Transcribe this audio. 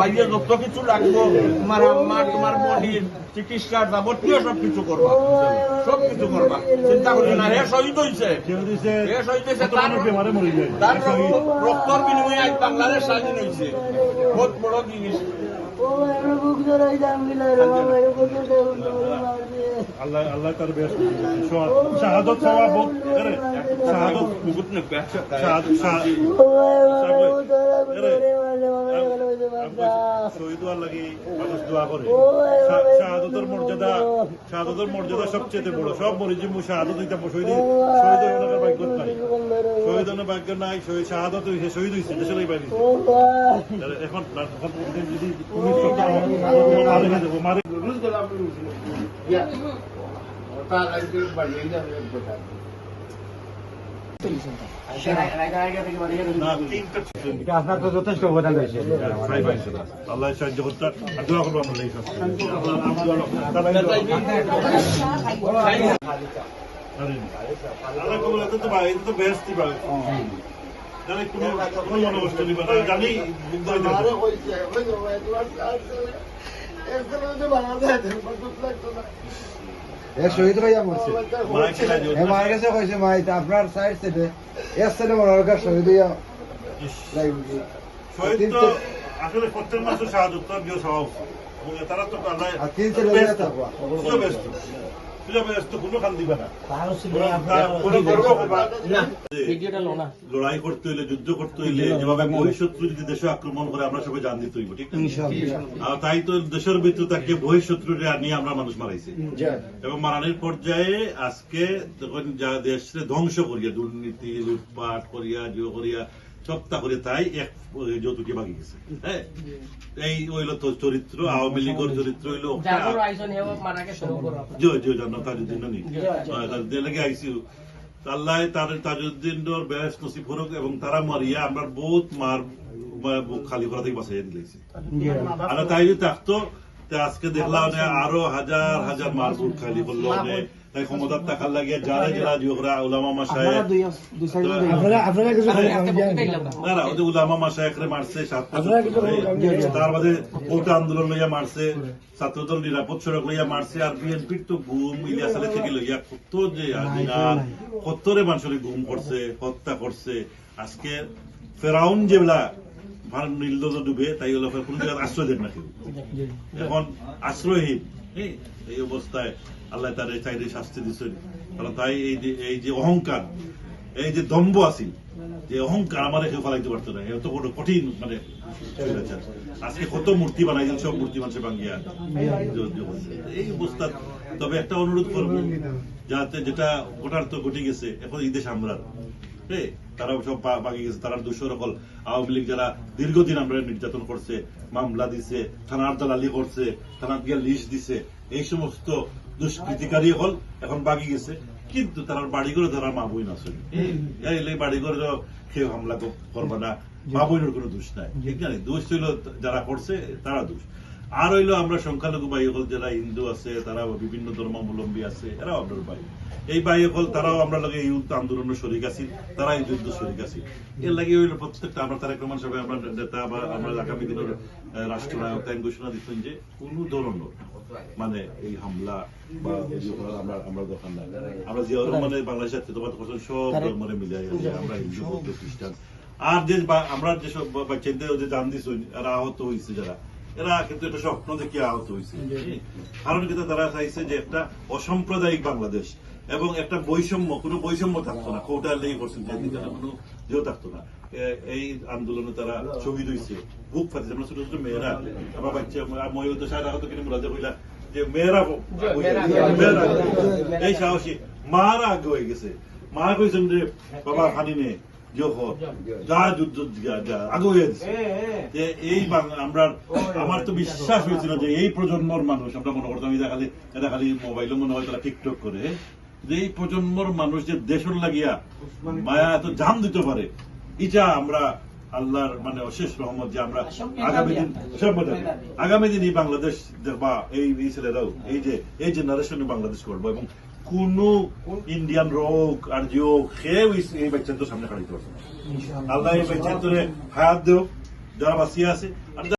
বাইরে যত কিছু লাগবো তোমার আম্মা তোমার বডির চিকিৎসা যাবতীয় সব কিছু করবা। সব কিছু করবা। চিন্তা করি না হে শহীদ হয়েছে কেউ দিছে হে শহীদ হয়েছে তার রক্তর বিনিময়ে আজ বাংলাদেশ স্বাধীন হয়েছে বহুত বড় জিনিস। আল্লাহ আল্লাহ তার বেশ শাহাদত চাওয়া শাহাদত শাহাদত শহীদ হওয়ার লাগি মানুষ দোয়া করে। শাহাদতের মর্যাদা শাহাদতের মর্যাদা সবচেয়ে বড়। সব মরিজি মু শাহাদত দিতাম শহীদ শহীদ হওয়ার ভাগ্য নাই? শহীদ হওয়ার ভাগ্য নাই শহীদ শাহাদত হইছে শহীদ হইছে দেশের বাইরে এখন এখন যদি তুমি মারে দেবো মারে না তিনটা আপনার তো যথেষ্ট অবদান রয়েছে আল্লাহ সাহায্য করতে দোয়া এ শহীদ ভাইয়া মরছে এ মায়ের কাছে কইছে মাই তা আপনার সাইড সেটে এর ছেলে মরার কাছে শহীদ হইয়া শহীদ তো আসলে প্রত্যেক মাসে সাহায্য তার তো আল্লাহ তিন ছেলে ব্যস্ত। লড়াই করতে হইলে যুদ্ধ করতে হইলে যেভাবে বহিঃশত্রু যদি দেশে আক্রমণ করে আমরা সবাই জান দিতে হইব ঠিক? আর তাই তো দেশের ভিতরে তাকে বহিঃশত্রু নিয়ে আমরা মানুষ মারাইছি। এবং মারানির পর্যায়ে আজকে তখন যা দেশে ধ্বংস করিয়া দুর্নীতি লুটপাট করিয়া জিও করিয়া সপ্তাহ করে তাই এক বাকি গেছে। হ্যাঁ? এই হইল তো চরিত্র আওয়ামী লীগের চরিত্র হইল জাগর আয়োজন হেব মারাকে শুরু করো জয় জয় জানো লাগে আইসিউ আল্লাহ তার তাজুদ্দিন বেশ নসিব এবং তারা মারিয়া আমরা বহুত মার বুক খালি করা থেকে বাঁচাইয়া দিলেছি আর তাই যদি থাকতো তে আজকে দেখলাম আরও হাজার হাজার মার বুক খালি করল তাই ক্ষমতার টাকার লাগিয়ে যারা যারা জিওরা উলামা মাসায় আপনারা আপনারা কিছু না না ওদের উলামা মাসায়করে মারছে তার বাদে কোটা আন্দোলন লইয়া মারছে ছাত্রদল নিরাপদ সড়ক লইয়া মারছে আর বিএনপির তো ঘুম ইলিয়াস আলী থেকে লইয়া কত যে আজিনার মানুষের ঘুম করছে হত্যা করছে। আজকে ফেরাউন যেগুলা ভার ডুবে তাই হলো কোনো জায়গায় আশ্রয় দেন না কেউ। এখন আশ্রয়হীন। এই। অবস্থায় আল্লাহ তার এই চাইরে শাস্তি দিচ্ছেন। কারণ তাই এই যে এই যে অহংকার এই যে দম্ভ আছিল যে অহংকার আমার কেউ ফেলাইতে পারতো না। এত বড় কঠিন মানে আজকে কত মূর্তি বানাইছেন সব মূর্তি মানুষের ভাঙ্গিয়া। এই অবস্থা। তবে একটা অনুরোধ করব যাতে যেটা ঘটার তো ঘটে গেছে এখন ঈদে সামরার। হ্যাঁ সব পাকিয়ে গেছে। তারা দুশো রকম আওয়ামী লীগ যারা দীর্ঘদিন আমরা নির্যাতন করছে মামলা দিছে থানার দালালি করছে থানার গিয়ে লিস্ট দিছে এই সমস্ত দুষ্কৃতিকারী হল এখন বাকি গেছে। কিন্তু তার বাড়ি করে তারা মা বই আছে। এই বাড়ি করে কেউ হামলা করবে না। মা বইনের কোনো দোষ নাই। ঠিক না? দোষ হইল যারা করছে তারা দোষ। আর হইল আমরা সংখ্যালঘু ভাই হল যারা হিন্দু আছে তারা বিভিন্ন ধর্মাবলম্বী আছে এরাও আপনার ভাই। এই ভাই হল তারাও আমরা লাগে এই আন্দোলনের শরিক আছি তারা এই যুদ্ধ শরিক আছি। এর লাগে হইল প্রত্যেকটা আমরা তারেক রহমান সাহেব আমরা নেতা বা আমরা আগামী দিনের রাষ্ট্রনায়ক তাই ঘোষণা দিচ্ছেন যে কোন ধরনের মানে এই হামলা বা আমরা আমরা দোকান নাই। আমরা যে মানে বাংলাদেশের তেতোবাদ করছেন সব ধর্মের মিলিয়ে গেছে আমরা হিন্দু বৌদ্ধ খ্রিস্টান। আর যে আমরা যেসব বাচ্চাদের যে জান দিচ্ছি এরা আহত হয়েছে যারা। এরা কিন্তু একটা স্বপ্ন দেখে আহত হয়েছে কারণ কিন্তু তারা চাইছে যে একটা অসাম্প্রদায়িক বাংলাদেশ এবং একটা বৈষম্য কোনো বৈষম্য থাকতো না কোটার লেগে করছেন কোনো যেও থাকতো না। এই আন্দোলনে তারা শহীদ হয়েছে বুক ফাটিছে। আমরা ছোট ছোট মেয়েরা আমার বাচ্চা ময়ূর তো সারা হতো কিন্তু মুরাদে কইলা যে মেয়েরা মেয়েরা মেয়েরা এই সাহসী মারা আগে হয়ে গেছে। মা কইছেন যে বাবা হানি নে এই আমরা আমার তো বিশ্বাস হয়েছিল যে এই প্রজন্মর মানুষ আমরা মনে করতাম এটা খালি এটা খালি মোবাইলে মনে হয় তারা টিকটক করে। যে এই প্রজন্মর মানুষ যে দেশের লাগিয়া মায়া এত জাম দিতে পারে এটা আমরা আল্লাহর মানে অশেষ রহমত যে আমরা আগামী দিন সব আগামী দিন এই বাংলাদেশ বা এই এই ছেলেরাও এই যে এই জেনারেশনে বাংলাদেশ করব এবং কোন ইন্ডিয়ান রোগ আর যে কেউ এই- বাচ্চাদের সামনে খাড়াইতে পারছে না। আল্লাহ এই বাচ্চাদের হায়াত দেও যারা বাঁচিয়ে আছে।